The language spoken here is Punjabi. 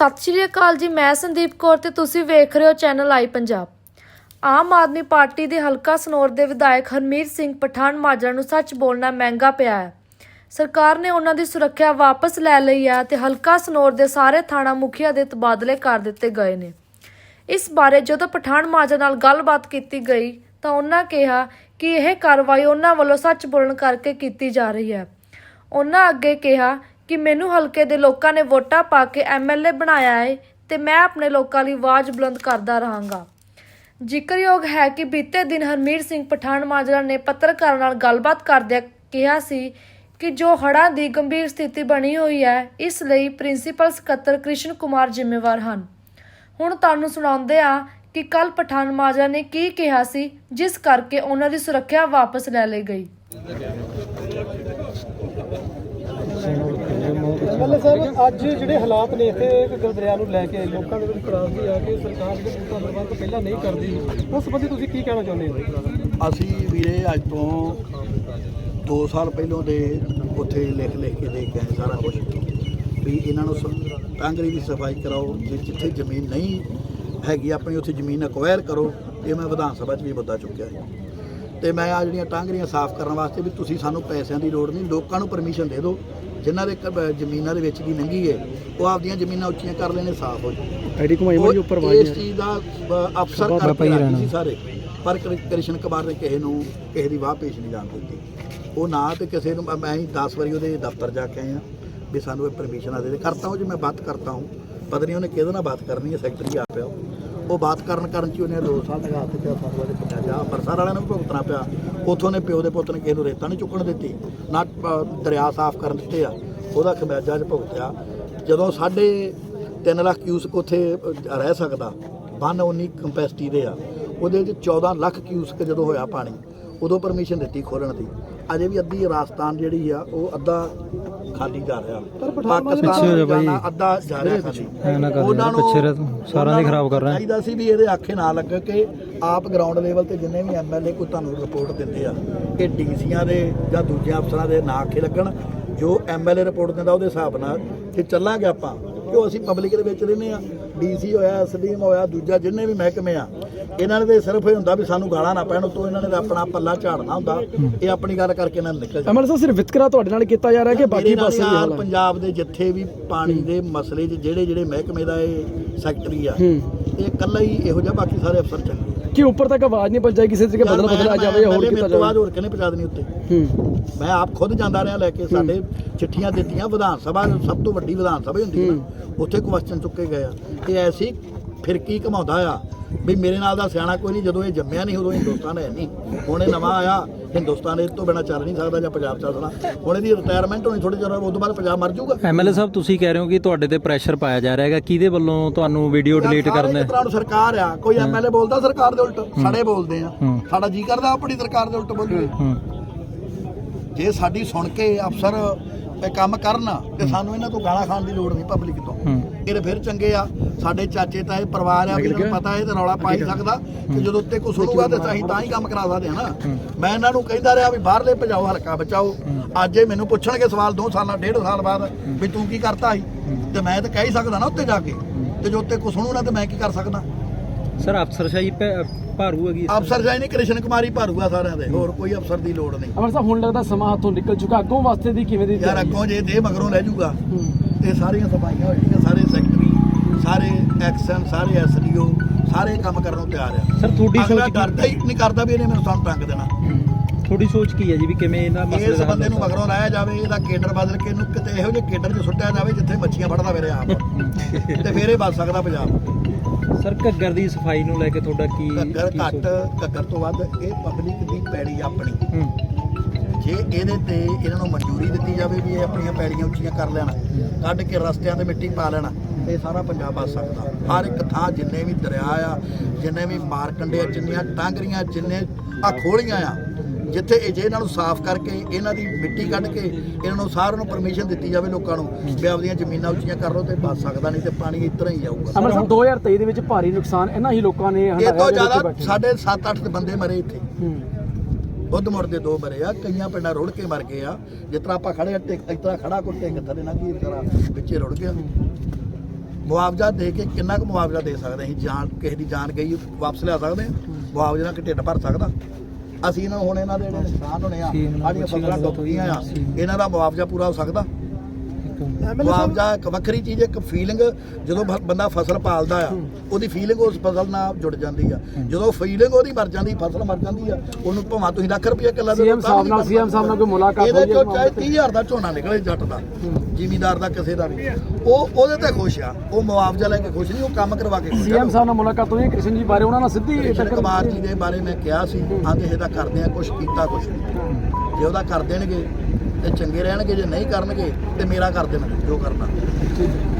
ਸਤਿ ਸ਼੍ਰੀ ਅਕਾਲ ਜੀ, ਮੈਂ ਸੰਦੀਪ ਕੌਰ ਤੇ ਤੁਸੀਂ ਵੇਖ ਰਹੇ ਹੋ channel I Punjab. Aam Aadmi Party ਦੇ ਹਲਕਾ ਸਨੌਰ ਦੇ ਵਿਧਾਇਕ ਹਰਮੀਤ ਸਿੰਘ ਪਠਾਨ ਮਾਜਰਾ ਨੂੰ ਸੱਚ ਬੋਲਣਾ ਮਹਿੰਗਾ ਪਿਆ ਹੈ। ਸਰਕਾਰ ਨੇ ਉਹਨਾਂ ਦੀ ਸੁਰੱਖਿਆ ਵਾਪਸ ਲੈ ਲਈ ਹੈ ਤੇ ਹਲਕਾ ਸਨੌਰ ਦੇ ਸਾਰੇ ਥਾਣਾ ਮੁਖੀਆ ਦੇ ਤਬਾਦਲੇ ਕਰ ਦਿੱਤੇ ਗਏ ਨੇ। ਇਸ ਬਾਰੇ ਜਦੋਂ ਪਠਾਨ ਮਾਜਰਾ ਨਾਲ ਗੱਲਬਾਤ ਕੀਤੀ ਗਈ, ਤਾਂ ਉਹਨਾਂ ਕਿਹਾ ਕਿ ਇਹ ਕਾਰਵਾਈ ਉਹਨਾਂ ਵੱਲੋਂ ਸੱਚ ਬੋਲਣ ਕਰਕੇ ਕੀਤੀ ਜਾ ਰਹੀ ਹੈ। ਉਹਨਾਂ ਅੱਗੇ ਕਿਹਾ ਕਿ ਮੈਨੂੰ ਹਲਕੇ ਦੇ ਲੋਕਾਂ ਨੇ ਵੋਟਾਂ ਪਾ ਕੇ ਐਮਐਲਏ ਬਣਾਇਆ ਹੈ ਤੇ ਮੈਂ ਆਪਣੇ ਲੋਕਾਂ ਲਈ ਆਵਾਜ਼ ਬੁਲੰਦ ਕਰਦਾ ਰਹਾਂਗਾ। ਜ਼ਿਕਰਯੋਗ ਹੈ ਕਿ ਬੀਤੇ ਦਿਨ ਹਰਮੀਤ ਸਿੰਘ ਪਠਾਨ ਮਾਜਰਾ ਨੇ ਪੱਤਰਕਾਰਾਂ ਨਾਲ ਗੱਲਬਾਤ ਕਰਦਿਆਂ ਕਿਹਾ ਸੀ ਕਿ ਜੋ ਹੜ੍ਹਾਂ ਦੀ ਗੰਭੀਰ ਸਥਿਤੀ ਬਣੀ ਹੋਈ ਹੈ, ਇਸ ਲਈ ਪ੍ਰਿੰਸੀਪਲ ਸਕੱਤਰ ਕ੍ਰਿਸ਼ਨ ਕੁਮਾਰ ਜ਼ਿੰਮੇਵਾਰ ਹਨ। ਹੁਣ ਤੁਹਾਨੂੰ ਸੁਣਾਉਂਦੇ ਆ ਕਿ ਕੱਲ ਪਠਾਨ ਮਾਜਰਾ ਨੇ ਕੀ ਕਿਹਾ ਸੀ, ਜਿਸ ਕਰਕੇ ਉਹਨਾਂ ਦੀ ਸੁਰੱਖਿਆ ਵਾਪਸ ਲੈ ਲਈ ਗਈ। ਐਮਐਲਏ ਸਾਹਿਬ, ਅੱਜ ਜਿਹੜੇ ਹਾਲਾਤ ਨੇ ਇੱਥੇ ਘੱਗਰ ਦਰਿਆ ਨੂੰ ਲੈ ਕੇ ਲੋਕਾਂ ਦੇ ਵਿੱਚ ਨਾਰਾਜ਼ਗੀ ਆ ਕਿ ਸਰਕਾਰ ਜਿਹੜੇ ਬੂਟਾ ਪ੍ਰਬੰਧ ਪਹਿਲਾਂ ਨਹੀਂ ਕਰਦੀ, ਉਸ ਸੰਬੰਧੀ ਤੁਸੀਂ ਕੀ ਕਹਿਣਾ ਚਾਹੁੰਦੇ ਹੋ? ਅਸੀਂ ਵੀਰੇ ਅੱਜ ਤੋਂ 2 ਸਾਲ ਪਹਿਲੋਂ ਦੇ ਉੱਥੇ ਲਿਖ ਲਿਖ ਕੇ ਦੇ ਕੇ ਆਏ ਸਾਰਾ ਕੁਝ ਵੀ ਇਹਨਾਂ ਨੂੰ ਸ- ਦੀ ਸਫ਼ਾਈ ਕਰਾਓ, ਜੇ ਜਿੱਥੇ ਜ਼ਮੀਨ ਨਹੀਂ ਹੈਗੀ, ਆਪਣੀ ਉੱਥੇ ਜ਼ਮੀਨ ਅਕਵਾਇਰ ਕਰੋ, ਇਹ ਮੈਂ ਵਿਧਾਨ ਸਭਾ 'ਚ ਵੀ ਮੁੱਦਾ ਚੁੱਕਿਆ ਹੈ। ਤੇ ਮੈਂ ਆ ਜਿਹੜੀਆਂ ਟਾਂਗਰੀਆਂ ਸਾਫ਼ ਕਰਨ ਵਾਸਤੇ ਵੀ ਤੁਸੀਂ ਸਾਨੂੰ ਪੈਸਿਆਂ ਦੀ ਲੋੜ ਨਹੀਂ ਲੋਕਾਂ ਨੂੰ ਪਰਮਿਸ਼ਨ ਦੇ ਦਿਓ। ਜਿਨ੍ਹਾਂ ਦੇ ਕ- ਜ਼ਮੀਨਾਂ ਦੇ ਵਿੱਚ ਦੀ ਲੰਘੀ ਹੈ ਉਹ ਆਪਦੀਆਂ ਜ਼ਮੀਨਾਂ ਉੱਚੀਆਂ ਕਰ ਲੈਣੇ ਸਾਫ਼ ਹੋ ਜਾਣ। ਆਈਡੀ ਘੁਮਾਈ ਉਹ ਮਾਰੀ ਉੱਪਰ ਇਸ ਚੀਜ਼ ਦਾ ਅ, ਅਫਸਰ ਕਰਕੇ ਰਾਜੀ ਸੀ ਸਾਰੇ। ਪਰ ਕ੍ਰਿ- ਕ੍ਰਿਸ਼ਨ ਕੁਮਾਰ ਨੇ ਕਿਸੇ ਨੂੰ ਕਿਸੇ ਦੀ ਵਾਹ ਪੇਸ਼ ਨਹੀਂ ਜਾਣ ਦਿੱਤੀ। ਉਹ ਨਾ ਤੇ ਕਿਸੇ ਨੂੰ ਮੈਂ ਹੀ 10 ਵਾਰੀ ਉਹਦੇ ਦਫ਼ਤਰ ਜਾ ਕੇ ਆਇਆ ਵੀ ਸਾਨੂੰ ਇਹ ਪਰਮਿਸ਼ਨ ਦੇ ਦੇ। ਕਰਤਾ ਹੂੰ ਜੀ ਮੈਂ ਬਾਤ ਕਰਤਾ ਹੂੰ। ਪਤਾ ਨਹੀਂ ਉਹਨੇ ਕਿਹਦੇ ਨਾਲ ਬਾਤ ਕਰਨੀ ਹੈ ਸੈਕਟਰੀ ਆ ਪਿਆ ਉਹ। ਉਹ ਬਾਤ ਕਰਨ ਕਰਨ ਚ ਹੀ ਉਹਨੇ 2 ਸਾਲ ਲਗਾ ਦਿੱਤੇ ਪਿਆ ਸਾਨੂੰ ਉਹਦੇ ਪਿਆ ਜਾ ਅੰਮ੍ਰਿਤਸਰ ਵਾਲਿਆਂ ਨੂੰ ਵੀ ਭੁਗਤਣਾ ਪਿਆ। ਉਥੋਂ ਨੇ ਪਿਓ ਦੇ ਪੁੱਤ ਨੇ ਕਿਸੇ ਨੂੰ ਰੇਤਾ ਨਹੀਂ ਚੁੱਕਣ ਦਿੱਤੀ ਨਾ ਅ, ਦਰਿਆ ਸਾਫ਼ ਕਰਨ ਦਿੱਤੇ ਆ। ਉਹਦਾ ਖਮਿਆਜਾ ਚ ਭੁਗਤਿਆ। ਜਦੋਂ ਸਾਡੇ 3 ਲੱਖ ਕਿਊਸਕ ਉੱਥੇ ਰਹਿ ਸਕਦਾ ਬੰਨ 19 ਕੰਪੈਸਿਟੀ ਦੇ ਆ। ਉਹਦੇ ਚ 14 ਲੱਖ ਕਿਊਸਕ ਜਦੋਂ ਹੋਇਆ ਪਾਣੀ ਉਦੋਂ ਪਰਮਿਸ਼ਨ ਦਿੱਤੀ ਖੋਲਣ ਦੀ। ਅਜੇ ਵੀ ਅੱਧੀ ਰਾਜਸਥਾਨ ਜਿਹੜੀ ਆ ਉਹ ਅੱਧਾ ਖਾਲੀ ਜਾ ਰਿਹਾ। ਪਾਕਿਸਤਾਨ ਜਾਣਾ ਅੱਧਾ ਜਾ ਰਿਹਾ ਖਾਲੀ। ਉਹਨਾਂ ਨੂੰ ਪਿੱਛੇ ਸਾਰਾ ਨਹੀਂ ਖਰਾਬ ਕਰ ਰਹੇ ਚਾਹੀਦਾ ਸੀ ਵੀ ਇਹਦੇ ਆਖੇ ਨਾ ਲੱਗੇ ਕਿ ਆਪ ਗਰਾਊਂਡ ਲੈਵਲ ਤੇ ਜਿੰਨੇ ਵੀ ਐਮਐਲਏ ਕੋਈ ਤੁਹਾਨੂੰ ਰਿਪੋਰਟ ਦਿੰਦੇ ਆ ਕਿ ਡੀਸੀਆਂ ਦੇ ਜਾਂ ਦੂਜੇ ਅਫਸਰਾਂ ਦੇ ਨਾ ਆਖੇ ਲੱਗਣ। ਜੋ ਐਮਐਲਏ ਰਿਪੋਰਟ ਦਿੰਦਾ ਉਹਦੇ ਹਿਸਾਬ ਨਾਲ ਕਿ ਚੱਲਾਂਗੇ ਆਪਾਂ ਕਿਉਂ ਅਸੀਂ ਪਬਲਿਕ ਦੇ ਵਿੱਚ ਰਹਿੰਦੇ ਆ? ਡੀਸੀ ਹੋਇਆ ਐਸਡੀਐਮ ਹੋਇਆ ਦੂਜਾ ਜਿੰਨੇ ਵੀ ਮਹਿਕਮੇ ਆ ਇਹਨਾਂ ਤੇ ਸਿਰਫ ਇਹ ਹੁੰਦਾ ਵੀ ਸਾਨੂੰ ਗਾਲਾਂ ਨਾ ਪੈਣ ਉਤੋਂ ਇਹਨਾਂ ਨੇ ਆਪਣਾ ਪੱਲਾ ਝਾੜਨਾ ਹੁੰਦਾ। ਇਹ ਆਪਣੀ ਗੱਲ ਕਰਕੇ ਇਹਨਾਂ ਨੂੰ ਨਿਕਲ ਐਮਐਲਏ ਸਾਹਿਬ ਸਿਰਫ ਵਿਤਕਰਾ ਤੁਹਾਡੇ ਨਾਲ ਕੀਤਾ ਜਾ ਰਿਹਾ ਕਿ ਬਾਕੀ ਪਾਸੇ ਹਾਲ ਪੰਜਾਬ ਦੇ ਜਿੱਥੇ ਵੀ ਪਾਣੀ ਦੇ ਮਸਲੇ 'ਚ ਜਿਹੜੇ ਜਿਹੜੇ ਮਹਿਕਮੇ ਦਾ ਇਹ ਸੈਕਟਰੀ ਆ ਇਹ ਇਕੱਲਾ ਹੀ ਇਹੋ ਜਿਹਾ ਬਾਕੀ ਸਾਰੇ ਅਫਸਰ ਚੰਗੇ। ਕਿ ਉੱਪਰ ਤੱਕ ਆਵਾਜ਼ ਨਹੀਂ ਪਹੁੰਚਾਈ ਕਿਸੇ ਤਰੀਕੇ ਬਦਲ ਬਦਲ ਆ ਜਾਵੇ ਜਾਂ ਹੋਰ ਕੀਤਾ ਜਾਵੇ? ਹੋਰ ਕਿਨੇ ਪਹੁੰਚਾ ਦੇਣੀ ਉੱਤੇ? ਹੂੰ। ਮੈਂ ਆਪ ਖੁਦ ਜਾਂਦਾ ਰਿਹਾ ਲੈ ਕੇ ਸਾਡੇ ਚਿੱਠੀਆਂ ਦਿੱਤੀਆਂ ਵਿਧਾਨ ਸਭਾ ਸਭ ਤੋਂ ਵੱਡੀ ਵਿਧਾਨ ਸਭਾ ਹੁੰਦੀ ਹੈ। ਉੱਥੇ ਕੁਐਸਚਨ ਚੁੱਕੇ ਗਏ ਆ। ਇਹ ਐਸੀ ਫਿਰਕੀ ਘਮਾਉਂਦਾ ਆ ਵੀ ਮੇਰੇ ਨਾਲ ਦਾ ਸਿਆਣਾ ਕੋਈ ਨਹੀਂ ਜਦੋਂ ਇਹ ਜੰਮਿਆ ਨਹੀਂ ਉਦੋਂ ਹਿੰਦੁਸਤਾਨ ਹੈ ਨਹੀਂ। ਹੁਣ ਇਹ ਨਵਾਂ ਆਇਆ ਹਿੰਦੁਸਤਾਨ ਇਹ ਤੋਂ ਬਿਨਾ ਚੱਲ ਨਹੀਂ ਸਕਦਾ ਜਾਂ ਪੰਜਾਬ ਚੱਲਣਾ ਹੁਣ ਇਹਦੀ ਰਿਟਾਇਰਮੈਂਟ ਹੋਣੀ ਥੋੜੀ ਚਿਰ ਉਸ ਤੋਂ ਬਾਅਦ ਪੰਜਾਬ ਮਰ ਜਾਊਗਾ। ਐਮਐਲਏ ਸਾਹਿਬ ਤੁਸੀਂ ਕਹਿ ਰਹੇ ਹੋ ਕਿ ਤੁਹਾਡੇ ਤੇ ਪ੍ਰੈਸ਼ਰ ਪਾਇਆ ਜਾ ਰਿਹਾ ਹੈਗਾ। ਕਿਹਦੇ ਵੱਲੋਂ ਤੁਹਾਨੂੰ ਵੀਡੀਓ ਡਿਲੀਟ ਕਰਨਾ? ਤਰ੍ਹਾਂ ਨੂੰ ਸਰਕਾਰ ਆ। ਕੋਈ ਐਮਐਲਏ ਬੋਲਦਾ ਸਰਕਾਰ ਦੇ ਉਲਟ। ਸਾਡੇ ਬੋਲਦੇ ਆ। ਸਾਡਾ ਜੀ ਕਰਦਾ ਆਪਣੀ ਸਰਕਾਰ ਦੇ ਉਲਟ ਬੋਲੀਏ ਜੇ ਸਾਡੀ ਸੁਣ ਕੇ ਅਫਸਰ ਇਹ ਕੰਮ ਕਰਨ ਤੇ ਸਾਨੂੰ ਇਹਨਾਂ ਤੋਂ ਗਾਲਾਂ ਖਾਣ ਦੀ ਲੋੜ ਨਹੀਂ ਪਬਲਿਕ ਤੋਂ। ਇਹ ਤਾਂ ਫਿਰ ਚੰਗੇ ਆ। ਸਾਡੇ ਚਾਚੇ ਤਾਏ ਪਰਿਵਾਰ ਆ ਵੀ ਇਹਨਾਂ ਨੂੰ ਪਤਾ ਇਹ ਤੇ ਰੌਲਾ ਪਾ ਹੀ ਸਕਦਾ ਤੇ ਜਦੋਂ ਉੱਤੇ ਕੁਛ ਸੁਣੂਗਾ ਤੇ ਅਸੀਂ ਤਾਂ ਹੀ ਕੰਮ ਕਰਾ ਸਕਦੇ ਆ ਨਾ। ਮੈਂ ਇਹਨਾਂ ਨੂੰ ਕਹਿੰਦਾ ਰਿਹਾ ਵੀ ਬਾਹਰਲੇ ਭਜਾਓ ਹਲਕਾ ਬਚਾਓ। ਅੱਜ ਇਹ ਮੈਨੂੰ ਪੁੱਛਣਗੇ ਸਵਾਲ 2 ਸਾਲਾਂ ਡੇਢ ਸਾਲ ਬਾਅਦ ਵੀ ਤੂੰ ਕੀ ਕਰਤਾ ਸੀ? ਤੇ ਮੈਂ ਤਾਂ ਕਹਿ ਹੀ ਸਕਦਾ ਨਾ ਉੱਤੇ ਜਾ ਕੇ। ਤੇ ਜੋ ਉੱਤੇ ਕੁਛ ਸੁਣੂ ਨਾ ਤੇ ਮੈਂ ਕੀ ਕਰ ਸਕਦਾ? ਸਰ ਅਫਸਰਸ਼ਾਹੀ ਭਾਰੂ ਹੈਗੀ ਇਸ ਅਫਸਰ ਜਾਈ ਨਹੀਂ ਕ੍ਰਿਸ਼ਨ ਕੁਮਾਰੀ ਭਾਰੂਆ ਸਾਰਿਆਂ ਦੇ। ਹੋਰ ਕੋਈ ਅਫਸਰ ਦੀ ਲੋੜ ਨਹੀਂ। ਐਮਐਲਏ ਸਾਹਿਬ ਹੁਣ ਲੱਗਦਾ ਸਮਾਂ ਹੱਥੋਂ ਨਿਕਲ ਚੁੱਕਾ। ਅੱਗੋਂ ਵਾਸਤੇ ਦੀ ਕਿਵੇਂ ਦੀ ਯਾਰ? ਅੱਗੋਂ ਜੇ ਦੇ ਮਗਰੋਂ ਲੈ ਜਾਊਗਾ ਹੂੰ। ਤੇ ਸਾਰੀਆਂ ਸਫਾਈਆਂ ਹੋ ਜਾਣਗੀਆਂ ਸਾਰੇ ਸੈਕਟਰੀ ਸਾਰੇ ਐਕਸ਼ਨ ਸਾਰੇ ਐਸਡੀਓ ਸਾਰੇ ਕੰਮ ਕਰਨ ਨੂੰ ਤਿਆਰ ਆ। ਸਰ ਤੁਹਾਡੀ ਅਗਲਾ ਸੋਚ ਡਰਦਾ ਹੀ? ਨਹੀਂ ਕਰਦਾ ਵੀ ਇਹਨੇ ਮੈਨੂੰ ਸਾਨੂੰ ਟੰਗ ਦੇਣਾ। ਤੁਹਾਡੀ ਸੋਚ ਕੀ ਹੈ ਜੀ ਵੀ ਕਿਵੇਂ ਇਹਦਾ ਮਸਲੇ ਇਸ ਬੰਦੇ ਨੂੰ ਮਗਰੋਂ ਲਾਇਆ ਜਾਵੇ ਇਹਦਾ ਕੇਡਰ ਬਦਲ ਕੇ ਇਹਨੂੰ ਕਿਤੇ ਇਹੋ ਜਿਹੇ ਕੇਡਰ 'ਚ ਸੁੱਟਿਆ ਜਾਵੇ ਜਿੱਥੇ ਮੱਛੀਆਂ ਫੜਦਾ ਮੇਰੇ ਆਪ। ਤੇ ਫੇਰ ਇਹ ਬਚ ਸਕਦਾ ਪੰਜਾਬ? ਸਰ ਘੱਗਰ ਦੀ ਸਫ਼ਾਈ ਨੂੰ ਲੈ ਕੇ ਤੁਹਾਡਾ ਕੀ ਘੱਗਰ ਘੱਟ? ਘੱਗਰ ਤੋਂ ਵੱਧ ਇਹ ਪਬਲਿਕ ਦੀ ਪੈੜੀ ਆਪਣੀ। ਜੇ ਇਹਦੇ ਤੇ ਇਹਨਾਂ ਨੂੰ ਮਨਜ਼ੂਰੀ ਦਿੱਤੀ ਜਾਵੇ ਵੀ ਇਹ ਆਪਣੀਆਂ ਪੈੜੀਆਂ ਉੱਚੀਆਂ ਕਰ ਲੈਣ ਕੱਢ ਕੇ ਰਸਤਿਆਂ ਤੇ ਮਿੱਟੀ ਪਾ ਲੈਣ ਤੇ ਸਾਰਾ ਪੰਜਾਬ ਬਚ ਸਕਦਾ। ਹਰ ਇੱਕ ਥਾਂ ਜਿੰਨੇ ਵੀ ਦਰਿਆ ਆ ਜਿੰਨੇ ਵੀ ਮਾਰਕੰਡੇ ਆ ਜਿੰਨੀਆਂ ਟਾਂਗਰੀਆਂ ਜਿੰਨੇ ਆ ਖੋਲੀਆਂ ਆ ਜਿੱਥੇ ਇਹ ਜੇ ਇਹਨਾਂ ਨੂੰ ਸਾਫ਼ ਕਰਕੇ ਇਹਨਾਂ ਦੀ ਮਿੱਟੀ ਕੱਢ ਕੇ ਇਹਨਾਂ ਨੂੰ ਸਾਰਿਆਂ ਨੂੰ ਪਰਮਿਸ਼ਨ ਦਿੱਤੀ ਜਾਵੇ ਲੋਕਾਂ ਨੂੰ ਵੀ ਆਪਦੀਆਂ ਜ਼ਮੀਨਾਂ ਉੱਚੀਆਂ ਕਰ ਲਓ ਤੇ ਬਚ ਸਕਦਾ ਨਹੀਂ ਤੇ ਪਾਣੀ ਇਸ ਤਰ੍ਹਾਂ ਹੀ ਜਾਊਗਾ। ਐਮਐਲਏ ਸਾਹਿਬ 2023 ਦੇ ਵਿੱਚ ਭਾਰੀ ਨੁਕਸਾਨ ਇਹਨਾਂ ਹੀ ਲੋਕਾਂ ਨੇ ਇਹ ਤੋਂ ਜ਼ਿਆਦਾ। ਸਾਡੇ 7-8 ਬੰਦੇ ਮਰੇ ਇੱਥੇ। ਹੂੰ। ਬੁੱਧ ਮੁੜ ਦੇ ਦੋ ਮਰੇ ਆ ਕਈਆਂ ਪਿੰਡਾਂ ਰੁੜ ਕੇ ਮਰ ਗਏ ਆ। ਜਿਸ ਤਰ੍ਹਾਂ ਆਪਾਂ ਖੜੇ ਟਿਕ ਇਸ ਤਰ੍ਹਾਂ ਖੜਾ ਕੋ ਟਿਕ ਥੱਲੇ ਨਾ ਕੀ ਤਰ੍ਹਾਂ ਵਿੱਚੇ ਰੁੜ ਗਿਆ। ਮੁਆਵਜ਼ਾ ਦੇ ਕੇ ਕਿੰਨਾ ਕੁ ਮੁਆਵਜ਼ਾ ਦੇ ਸਕਦੇ ਅਸੀਂ? ਜਾਨ ਕਿਸੇ ਦੀ ਜਾਨ ਗਈ ਵਾਪਸ ਲਿਆ ਸਕਦੇ ਹਾਂ ਮੁਆਵਜ਼ੇ ਨਾਲ ਕਿ ਢਿੱਡ ਭਰ ਸਕਦਾ? ਅਸੀਂ ਇਹਨਾਂ ਨੂੰ ਹੁਣ ਇਹਨਾਂ ਦੇ ਜਿਹੜੇ ਨੁਕਸਾਨ ਹੋਣੇ ਆ ਸਾਡੀਆਂ ਫਸਲਾਂ ਡੁੱਬ ਗਈਆਂ ਆ। ਇਹਨਾਂ ਦਾ ਮੁਆਵਜ਼ਾ ਪੂਰਾ ਹੋ ਸਕਦਾ? ਮੁਆਵਜ਼ਾ ਇੱਕ ਵੱਖਰੀ ਚੀਜ਼ ਇੱਕ ਫੀਲਿੰਗ ਜਦੋਂ ਬ- ਬੰਦਾ ਫਸਲ ਪਾਲਦਾ ਆ ਉਹਦੀ ਫੀਲਿੰਗ ਉਸ ਫਸਲ ਨਾਲ ਜੁੜ ਜਾਂਦੀ ਆ। ਜਦੋਂ ਫੀਲਿੰਗ ਉਹਦੀ ਮਰ ਜਾਂਦੀ ਫਸਲ ਮਰ ਜਾਂਦੀ ਆ ਉਹਨੂੰ ਭਾਵੇਂ ਤੁਸੀਂ ਲੱਖ ਰੁਪਏ ਕਿੱਲਾ ਦੇ ਸੀਐਮ ਸਾਹਿਬ ਨਾਲ ਸੀਐਮ ਸਾਹਿਬ ਨਾਲ ਕੋਈ ਮੁਲਾਕਾਤ ਇਹਦੇ ਹੋਈ ਚੋਂ ਹੈ ਚਾਹੇ 30000 ਦਾ ਝੋਨਾ ਨਿਕਲੇ ਜੱਟ ਦਾ ਜ਼ਿਮੀਦਾਰ ਦਾ ਕਿਸੇ ਦਾ ਵੀ। ਉਹ ਉਹਦੇ ਤੇ ਖੁਸ਼ ਆ ਉਹ ਮੁਆਵਜ਼ਾ ਲੈ ਕੇ ਖੁਸ਼ ਨਹੀਂ ਉਹ ਕੰਮ ਕਰਵਾ ਕੇ ਖੁਸ਼ ਆ। ਸੀਐਮ ਸਾਹਿਬ ਨਾਲ ਮੁਲਾਕਾਤ ਹੋਈ ਹੈ ਕ੍ਰਿਸ਼ਨ ਜੀ ਬਾਰੇ ਉਹਨਾਂ ਨਾਲ ਸਿੱਧੀ ਕ੍ਰਿਸ਼ਨ ਟੱਕਰ ਕੁਮਾਰ ਜੀ ਦੇ ਬਾਰੇ ਮੈਂ ਕਿਹਾ ਸੀ ਆਂਦੇ ਇਹਦਾ ਕਰਦੇ ਆ ਕੁਝ ਕੀਤਾ ਕੁਝ ਨਹੀਂ। ਜੇ ਉਹਦਾ ਕਰ ਦੇਣਗੇ ਤੇ ਚੰਗੇ ਰਹਿਣਗੇ ਜੇ ਨਹੀਂ ਕਰਨਗੇ ਤੇ ਮੇਰਾ ਕਰ ਦੇਣਾ ਜੋ ਕਰਨਾ।